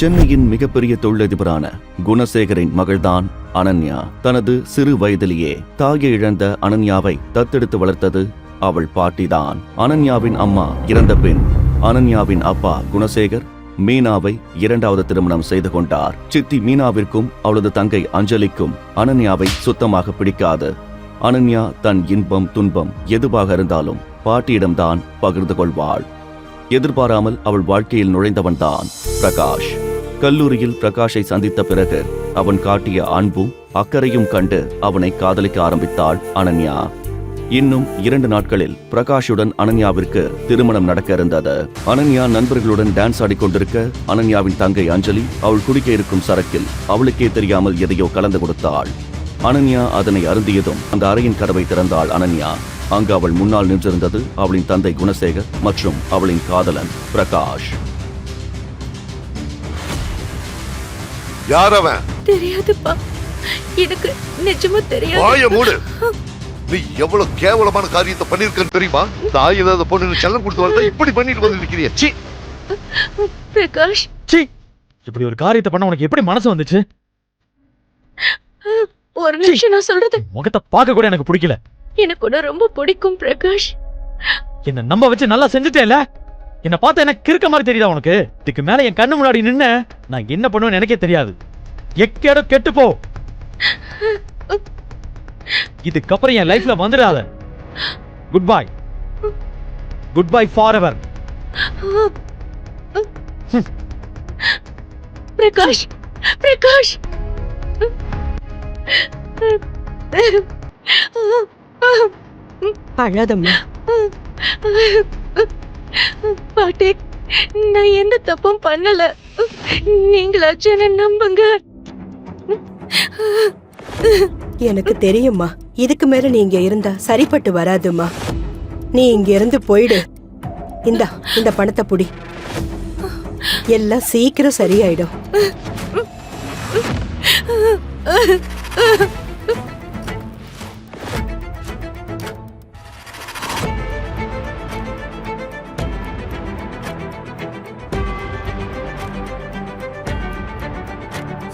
சென்னையின் மிகப்பெரிய தொழிலதிபரான குணசேகரின் மகள்தான் அனன்யா. தனது சிறு வயதிலேயே தாயை இழந்த அனன்யாவை தத்தெடுத்து வளர்த்தது அவள் பாட்டிதான். அனன்யாவின் அம்மா இறந்த பின் அனன்யாவின் அப்பா குணசேகர் மீனாவை இரண்டாவது திருமணம் செய்து கொண்டார். சித்தி மீனாவிற்கும் அவளது தங்கை அஞ்சலிக்கும் அனன்யாவை சுத்தமாக பிடிக்காது. அனன்யா தன் இன்பம் துன்பம் எதுவாக இருந்தாலும் பாட்டியிடம்தான் பகிர்ந்து கொள்வாள். எதிர்பாராமல் அவள் வாழ்க்கையில் நுழைந்தவன்தான் பிரகாஷ். கல்லூரியில் பிரகாஷை சந்தித்த பிறகு அவன் காட்டிய அன்பும் அக்கறையும் கண்டு அவனை காதலிக்க ஆரம்பித்தாள் அனன்யா. இன்னும் இரண்டு நாட்களில் பிரகாஷுடன் அனன்யாவிற்கு திருமணம் நடக்க இருந்தது. அனன்யா நண்பர்களுடன் டான்ஸ் ஆடிக்கொண்டிருக்க அனன்யாவின் தங்கை அஞ்சலி அவள் குடிக்க இருக்கும் சரக்கில் அவளுக்கே தெரியாமல் எதையோ கலந்து கொடுத்தாள். அனன்யா அதனை அருந்தியதும் அந்த அறையின் கதவை திறந்தாள் அனன்யா. அங்கு அவள் முன்னால் நின்றிருந்தது அவளின் தந்தை குணசேகர் மற்றும் அவளின் காதலன் பிரகாஷ். யார் அவன்? தெரியாதுப்பா. எனக்கு நிஜமா தெரியாது. வாய மூடு. நீ எவ்வளவு கேவலமான காரியத்தை பண்ணிருக்கன்னு தெரியுமா? தாய் இல்லாத பொண்ணு செல்லம் கொடுத்து வந்தா இப்படி பண்ணிட்டு வந்து நிக்கிறிய. சி. பிரகாஷ். ச்சீ இப்படி ஒரு காரியத்தை பண்ண உனக்கு எப்படி மனசு வந்துச்சு? ஒரு நிமிஷம் நான் சொல்றது முகத்தை பார்க்க கூட எனக்கு பிடிக்கல. எனக்கு உன்னை ரொம்ப பிடிக்கும் பிரகாஷ். என்ன நம்ப வச்சு நல்லா செஞ்சுட்டேல என்ன பார்த்தா எனக்கு கிறுக்க மாதிரி தெரியுதா உனக்கு? இதுக்கு மேல என் கண்ணு முன்னாடி நின்ன நான் என்ன பண்ணுவேன்னு எனக்கே தெரியாது. எக்கேடோ கெட்டு போ. இதுக்கப்புறம் என் லைஃப்ல வந்துடாத. Good bye good bye forever Prakash Prakash. அழாதம்மா. பாட்டி நான் எந்த தப்பும் பண்ணல. நீங்களாச்சும் என்ன நம்புங்க. எனக்கு தெரியும்மா. இதுக்கு மேல நீ இங்க இருந்தா சரிப்பட்டு வராதும்மா. நீ இங்க இருந்து போயிடு. இந்தா இந்த பணத்தை புடி. எல்லாம் சீக்கிரம் சரியாயிடும்.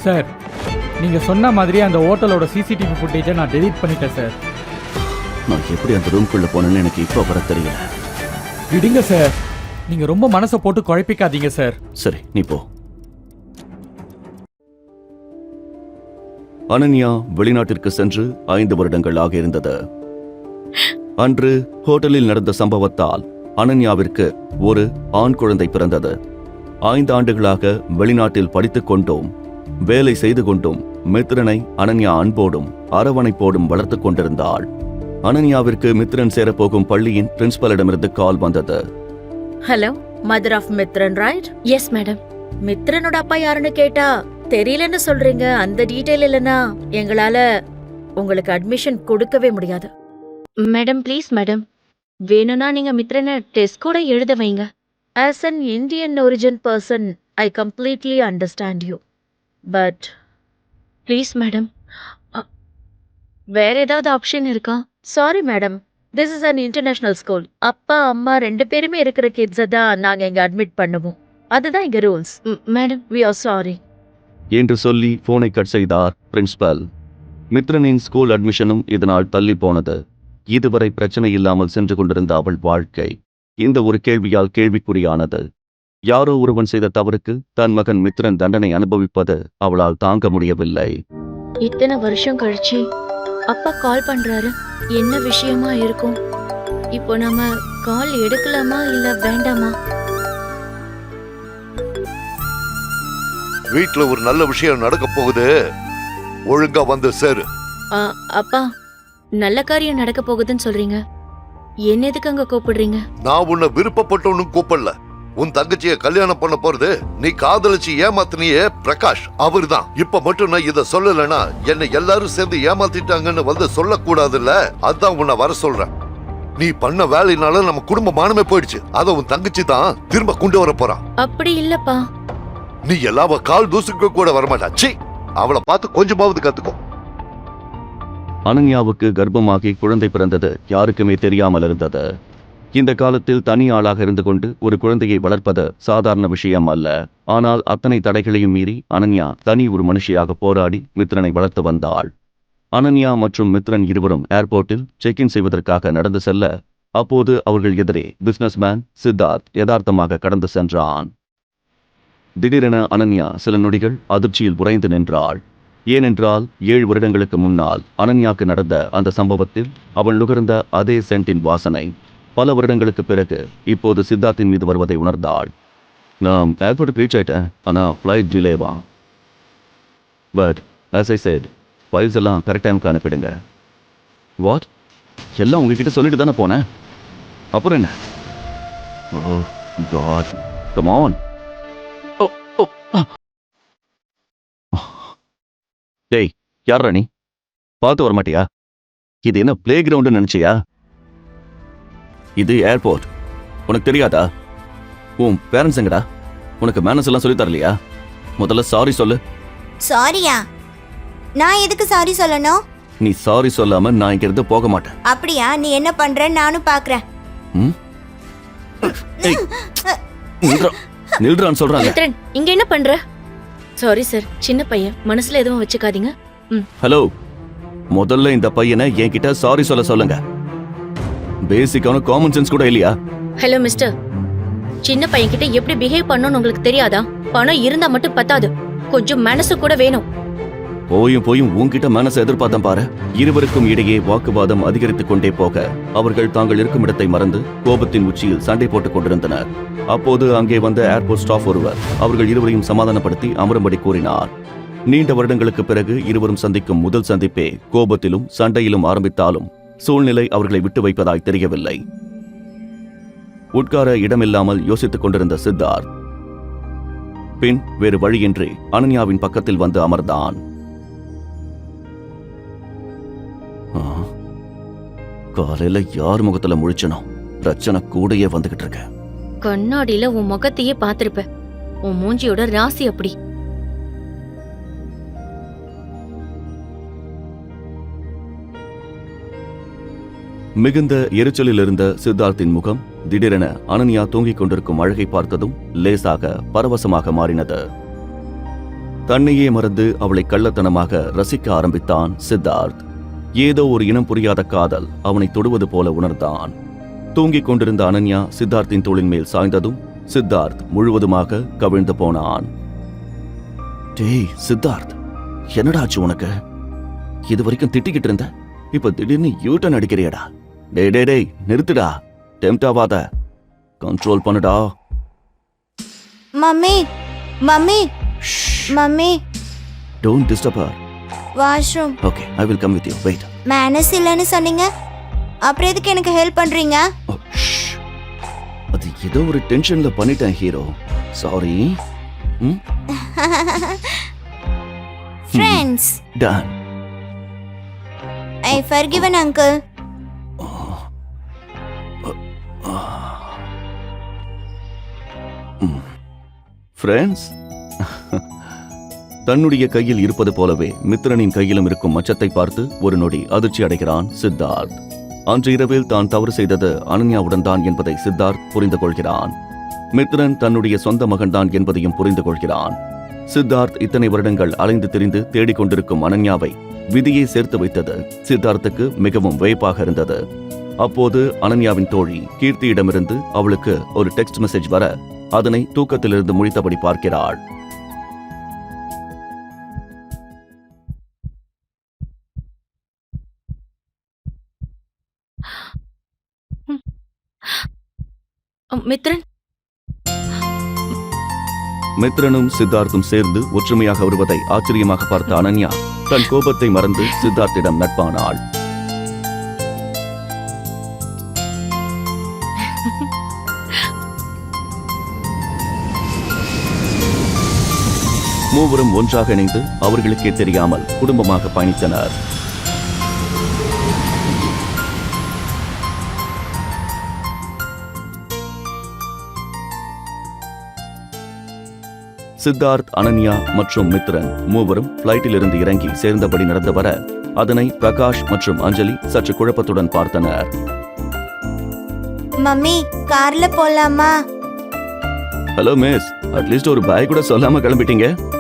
சார். நீங்க சொன்ன மாதிரி அந்த ஹோட்டலோட சிசிடிவி ஃபுட்டேஜை நான் டெலீட் பண்ணிட்டேன் சார். நான் எப்படி அந்த ரூம்குள்ள போனேன்னு எனக்கு இப்போ வர தெரியல. விடுங்க சார். நீங்க ரொம்ப மனசை போட்டு குழப்பிக்காதீங்க சார். சரி நீ போ. அனன்யா வெளிநாட்டிற்கு சென்று ஐந்து வருடங்கள் ஆகியிருந்தது. அன்று ஹோட்டலில் நடந்த சம்பவத்தால் அனன்யாவிற்கு ஒரு ஆண் குழந்தை பிறந்தது. ஐந்து ஆண்டுகளாக வெளிநாட்டில் படித்துக் கொண்டும். வேலை செய்து கொண்டும் மித்ரனை அனன்யா அன்போடும் அரவணைப்போடும் வளர்த்துக் கொண்டிருந்தாள். அனன்யாவிற்கு மித்ரன் சேரப்போகும் பள்ளியின் பிரின்சிபலிடமிருந்து கால் வந்தது. Hello mother of Mithran right yes madam மித்ரனோட அப்பா யாருன்னு கேட்டா தெரியலன்னு சொல்றீங்க அந்த டீடைல் இல்லனா எங்களால உங்களுக்கு அட்மிஷன் கொடுக்கவே முடியாது. மேடம் ப்ளீஸ் மேடம் வேணும்னா நீங்க மித்ரனை டெஸ்ட் கூட எழுத வைங்க. As an Indian origin person I completely understand you but please madam வேற ஏதாவது ஆப்ஷன் இருக்கா? Sorry madam this is an international school அப்பா அம்மா ரெண்டு பேருமே இருக்கிற கிட்ஸை தான் நாங்க இங்க அட்மிட் பண்ணுவோம். அதுதான் இங்க rules madam we are sorry என்று சொல்லி போனை கட் செய்தார் பிரின்சிபல் மித்ரனின் ஸ்கூல் அட்மிஷனும் இதனால் தள்ளி போனது. இதுவரை பிரச்சனை இல்லாமல் சென்று கொண்டிருந்த அவள் வாழ்க்கை. இந்த ஒரு கேள்வியால் கேள்விக்குறியானது. யாரோ ஒருவன் செய்த தவறுக்கு தன் மகன் மித்ரன் தண்டனை அனுபவிப்பது அவளால் தாங்க முடியவில்லை. இத்தனை வருஷம் கழிச்சு அப்பா கால் பண்றாரு. என்ன விஷயமா இருக்கும்? இப்போ நம்ம கால் எடுக்கலாமா இல்ல வேண்டாமா? வீட்ல ஒரு நல்ல விஷயம் நடக்க போகுது. ஒழுங்கா வந்து சேரு. ஆ, அப்பா நல்ல காரியம் நடக்க போகுதுன்னு சொல்றீங்க. என்ன எதுக்கு அங்க கூப்பிடுறீங்க? நான் உன்னை விருப்பப்பட்டவனு கூப்பிடல. உன் தங்கச்சிய கல்யாணம் பண்ண போறது நீ காதலிச்சு ஏமாத்தினியே பிரகாஷ். அவர்தான். இப்ப மட்டும் நான் இத சொல்லலைன்னா என்னை எல்லாரும் சேர்ந்து ஏமாத்திட்டாங்கன்னு வந்து சொல்லக்கூடாதுல்ல? அதான் உன்னை வர சொல்றேன். நீ பண்ண வேலையினால நம்ம குடும்ப மானமே போயிடுச்சு. அத உன் தங்கச்சி தான் திரும்ப கொண்டு வர போறான் அப்படி இல்லப்பா. நீ எல்லாம் அவ கால் தூசுக்கு கூட வரமாட்டா. ச்சீ! அவளை பார்த்து கொஞ்சமாவது கத்துக்கோ. அனன்யாவுக்கு கர்ப்பமாகி குழந்தை பிறந்தது யாருக்குமே தெரியாமல் இருந்தது. இந்த காலத்தில் தனி ஆளாக இருந்து கொண்டு ஒரு குழந்தையை வளர்ப்பது சாதாரண விஷயம் அல்ல. ஆனால் அத்தனை தடைகளையும் மீறி அனன்யா தனி ஒரு மனுஷியாக போராடி மித்ரனை வளர்த்து வந்தாள். அனன்யா மற்றும் மித்ரன் இருவரும் ஏர்போர்ட்டில் செக் இன் செய்வதற்காக நடந்து செல்ல அப்போது அவர்கள் எதிரே பிசினஸ்மேன் சித்தார்த் யதார்த்தமாக கடந்து சென்றான். திடீரென அனன்யா சில நொடிகள் அதிர்ச்சியில் உறைந்து நின்றாள். ஏனென்றால் ஏழு வருடங்களுக்கு முன்னால் அனன்யாக்கு நடந்த அந்த சம்பவத்தில் அவள் நுகர்ந்த அதே சென்டின் வாசனை. பல வருடங்களுக்கு பிறகு இப்போது சித்தார்த்தின் மீது வருவதை உணர்ந்தாள். நான் ஏர்போர்ட்டுக்கு ரீச் ஆயிட்டேன். ஆனால் flight டிலேவா but as I said files எல்லாம் கரெக்ட் டைமுக்கு அனுப்பிடுங்க. வாட் எல்லாம் உங்ககிட்ட சொல்லிட்டு தானே போனேன்? அப்புறம் என்ன? ஓ காட் கம் ஆன் டேய் யார் ராணி பார்த்து வர மாட்டியா இது என்ன பிளே கிரவுண்டு நினைச்சியா? இது ஏர்போர்ட் உனக்கு தெரியாதா? உன் பேரண்ட்ஸ் எங்கடா? உனக்கு மேனஸ் எல்லாம் சொல்லி தரலையா? முதல்ல சாரி சொல்லு. சாரியா நான் எதுக்கு சாரி சொல்லணும்? நீ சாரி சொல்லாம நான் இங்க இருந்து போக மாட்டேன். அப்படியா? நீ என்ன பண்ற? நானும் பாக்குறேன். ம்? ஏய், நில்றா. நில்றான்னு சொல்றாங்க. மித்ரன் இங்க என்ன பண்ற? சாரி சார் சின்ன பையன். மனசுல எதுவும் வச்சுக்காதீங்க. ம். ஹலோ முதல்ல இந்த பையனை என்கிட்ட சாரி சொல்ல சொல்லுங்க. பேசிக்கான காமன் சென்ஸ் கூட இல்லையா? ஹலோ மிஸ்டர் சின்ன பையன் கிட்ட எப்படி பிஹேவ் பண்ணணும்னு உங்களுக்கு தெரியாதா? பணம் இருந்தா மட்டும் பத்தாது. கொஞ்சம் மனசு கூட வேணும். போயும் போயும் உன்கிட்ட மனசை எதிர்பார்த்தம் பாரு. இருவருக்கும் இடையே வாக்குவாதம் அதிகரித்துக் கொண்டே போக அவர்கள் தாங்கள் இருக்கும் இடத்தை மறந்து கோபத்தின் உச்சியில் சண்டை போட்டுக் கொண்டிருந்தனர். அப்போது அங்கே வந்த ஏர்போர்ட் ஸ்டாஃப் ஒருவர் அவர்கள் இருவரையும் சமாதானப்படுத்தி அமரும்படி கூறினார். நீண்ட வருடங்களுக்கு பிறகு இருவரும் சந்திக்கும் முதல் சந்திப்பே கோபத்திலும் சண்டையிலும் ஆரம்பித்தாலும் சூழ்நிலை அவர்களை விட்டு வைப்பதாய் தெரியவில்லை. உட்கார இடமில்லாமல் யோசித்துக் கொண்டிருந்த சித்தார்த் பின் வேறு வழியின்றி அனன்யாவின் பக்கத்தில் வந்து அமர்ந்தான். காலையில யார் முகத்துல முழிச்சனோ பிரச்சனை கூடயே வந்துகிட்டு இருக்க. கண்ணாடியில உன் முகத்தையே பார்த்திருப்ப உன் மூஞ்சியோட ராசி அப்படி. மிகுந்த எரிச்சலில் இருந்த சித்தார்த்தின் முகம் திடீரென அனன்யா தூங்கிக் கொண்டிருக்கும் அழகை பார்த்ததும் லேசாக பரவசமாக மாறினது. தன்னையே மறந்து அவளை கள்ளத்தனமாக ரசிக்க ஆரம்பித்தான் சித்தார்த். ஏதோ ஒரு இனம் புரியாத காதல் அவனை தொடுவது போல உணர்ந்தான். தூங்கிக் கொண்டிருந்த அனன்யா சித்தார்த்தின் தோளின் மேல் சாய்ந்ததும் சித்தார்த் முழுவதுமாக கவிழ்ந்து போனான். டேய் சித்தார்த் என்னடா ஆச்சு உனக்கு? இது வரைக்கும் திட்டிக்கிட்டு இருந்த? இப்ப திடீர்னு யூட்டன் அடிக்கிறியடா? டேய் டேய் டேய் நிறுத்துடா. டெம்ட் ஆகாத கண்ட்ரோல் பண்ணுடா. Mummy mummy mummy. Don't disturb her washroom okay I will come with you wait manners இல்லைன்னு சொன்னீங்க. அப்புறம் எதுக்கு எனக்கு ஹெல்ப் பண்றீங்க? அது ஏதோ ஒரு டென்ஷன்ல பண்ணிட்டேன் hero sorry friends done I forgiven uncle friends தன்னுடைய கையில் இருப்பது போலவே மித்திரனின் கையிலும் இருக்கும் மச்சத்தை பார்த்து ஒரு நொடி அதிர்ச்சி அடைகிறான் சித்தார்த். அன்று இரவில் தான் தவறு செய்தது அனன்யாவுடன் தான் என்பதை சித்தார்த் புரிந்து கொள்கிறான். மித்ரன் தன்னுடைய சொந்த மகன்தான் என்பதையும் புரிந்து கொள்கிறான். சித்தார்த் இத்தனை வருடங்கள் அலைந்து திரிந்து தேடிக் கொண்டிருக்கும் அனன்யாவை விதியை சேர்த்து வைத்தது சித்தார்த்துக்கு மிகவும் வியப்பாக இருந்தது. அப்போது அனன்யாவின் தோழி கீர்த்தியிடமிருந்து அவளுக்கு ஒரு டெக்ஸ்ட் மெசேஜ் வர அதனை தூக்கத்திலிருந்து முழித்தபடி பார்க்கிறாள். மித்ரன். மித்ரனும் சித்தார்த்தும் சேர்ந்து ஒற்றுமையாக வருவதை ஆச்சரியமாக பார்த்த அனன்யா தன் கோபத்தை மறந்து சித்தார்த்திடம் நட்பானாள். மூவரும் ஒன்றாக இணைந்து அவர்களுக்கே தெரியாமல் குடும்பமாக பயணித்தனர். சித்தார்த் அனன்யா மற்றும் மித்ரன் மூவரும் பிளைட்டில் இருந்து இறங்கி சேர்ந்தபடி நடந்து வர அதனை பிரகாஷ் மற்றும் அஞ்சலி சற்று குழப்பத்துடன் பார்த்தனர். மம்மி கார்ல போலாமா? ஹலோ மிஸ் அட்லீஸ்ட் ஒரு பாய் கூட சொல்லாம கிளம்பிட்டீங்க.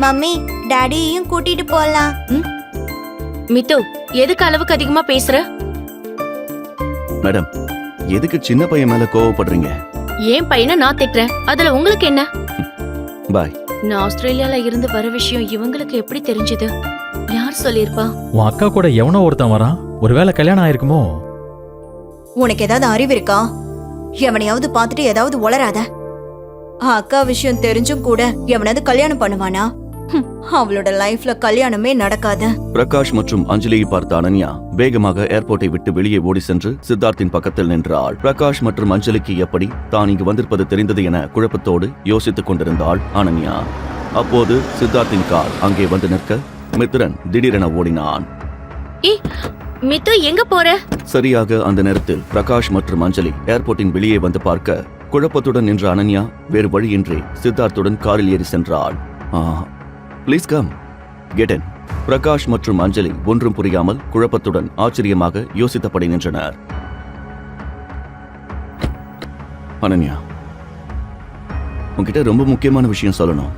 மம்மி டாடியையும் கூட்டிட்டு போலாம். மித்து எதுக்கு அளவுக்கு அதிகமா பேசுற? மேடம் எதுக்கு சின்ன பையன் மேல கோவப்படுறீங்க? ஏன் பையனை நான் திட்டுறேன்? அதுல உங்களுக்கு என்ன? பாய். நான் ஆஸ்திரேலியால இருந்து வர விஷயம் இவங்களுக்கு எப்படி தெரிஞ்சது? யார் சொல்லிருப்பா உன் அக்கா கூட எவனோ ஒருத்தன் வரான். ஒருவேளை கல்யாணம் ஆயிருக்குமோ? உனக்கு ஏதாவது அறிவு இருக்கா? எவனையாவது பார்த்துட்டு ஏதாவது உளராத அக்கா விஷயம் தெரிஞ்சும் கூட எவனாவது கல்யாணம் பண்ணுவானா? அவளோட லைஃப்ல கல்யாணமே நடக்காது. பிரகாஷ் மற்றும் அஞ்சலியை பார்த்த அனன்யா வேகமாக ஏர்போர்ட்டை விட்டு வெளியே ஓடி சென்று சித்தார்த்தின் பக்கத்தில் நின்றாள் பிரகாஷ் மற்றும் அஞ்சலிக்கு எப்படி தான் இங்கு வந்திருப்பது தெரிந்தது என குழப்பத்தோடு யோசித்துக் கொண்டிருந்தாள் அனன்யா. அப்போது சித்தார்த்தின் கார் அங்கே வந்து நிற்க மித்ரன் திடீரென ஓடினான். மித்து எங்க போற? சரியாக அந்த நேரத்தில் பிரகாஷ் மற்றும் அஞ்சலி ஏர்போர்ட்டின் வெளியே வந்து பார்க்க குழப்பத்துடன் நின்ற அனன்யா வேறு வழியின்றி சித்தார்த்துடன் காரில் ஏறி சென்றாள். Please come get in Prakash மற்றும் அஞ்சலி ஒன்றும் புரியாமல் குழப்பத்துடன் ஆச்சரியமாக யோசித்தபடி நின்றனர். அனன்யா உங்ககிட்ட ரொம்ப முக்கியமான விஷயம் சொல்லணும்.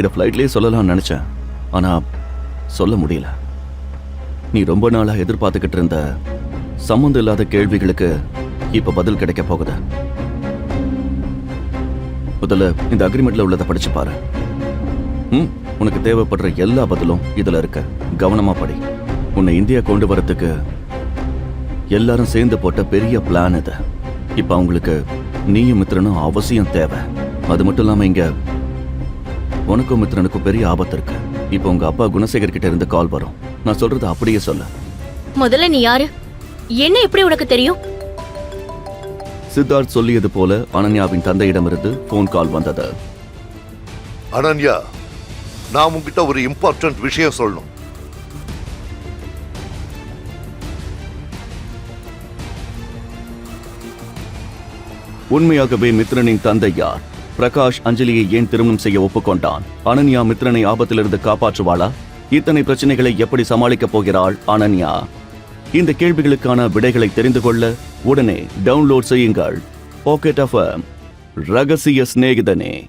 இதை ஃப்ளைட்லேயே சொல்லலாம்னு நினைச்சேன். ஆனா சொல்ல முடியல. நீ ரொம்ப நாளா எதிர்பார்த்துக்கிட்டு இருந்த சம்மந்தம் இல்லாத கேள்விகளுக்கு இப்போ பதில் கிடைக்க போகுது. முதல்ல இந்த அக்ரிமெண்ட்ல உள்ளதை படிச்சு பாரு. ம் உனக்கு தேவைப்படுற எல்லா பதிலும் இதுல இருக்கு. கவனமா படி. உன்னை இந்தியா கொண்டு வரதுக்கு எல்லாரும் சேர்ந்து போட்ட பெரிய பிளான் இது. இப்ப அவங்களுக்கு நீயும் மித்ரனும் அவசியம் தேவை. அது மட்டும் இல்லாம இங்க உனக்கும் மித்ரனுக்கும் பெரிய ஆபத்து இருக்கு. இப்போ உங்க அப்பா குணசேகர் கிட்ட இருந்து கால் வரும். நான் சொல்றது அப்படியே சொல்ல. முதல்ல நீ யாரு? என்ன எப்படி உனக்கு தெரியும்? சித்தார்த் சொல்லியது போல அனன்யாவின் தந்தையிடமிருந்து போன் கால் வந்தது. அனன்யா நான் உங்ககிட்ட ஒரு இம்பார்ட்டன்ட் விஷயம் சொல்லணும். உண்மையாகவே மித்ரனின் தந்தை யார்? பிரகாஷ் அஞ்சலியை ஏன் திருமணம் செய்ய ஒப்புக்கொண்டான்? அனன்யா மித்ரனை ஆபத்திலிருந்து காப்பாற்றுவாளா? இத்தனை பிரச்சனைகளை எப்படி சமாளிக்கப் போகிறாள் அனன்யா? இந்த கேள்விகளுக்கான விடைகளை தெரிந்து கொள்ள உடனே டவுன்லோட் செய்யுங்கள். பாக்கெட் ஆஃப் ரகசிய சிநேகிதனே.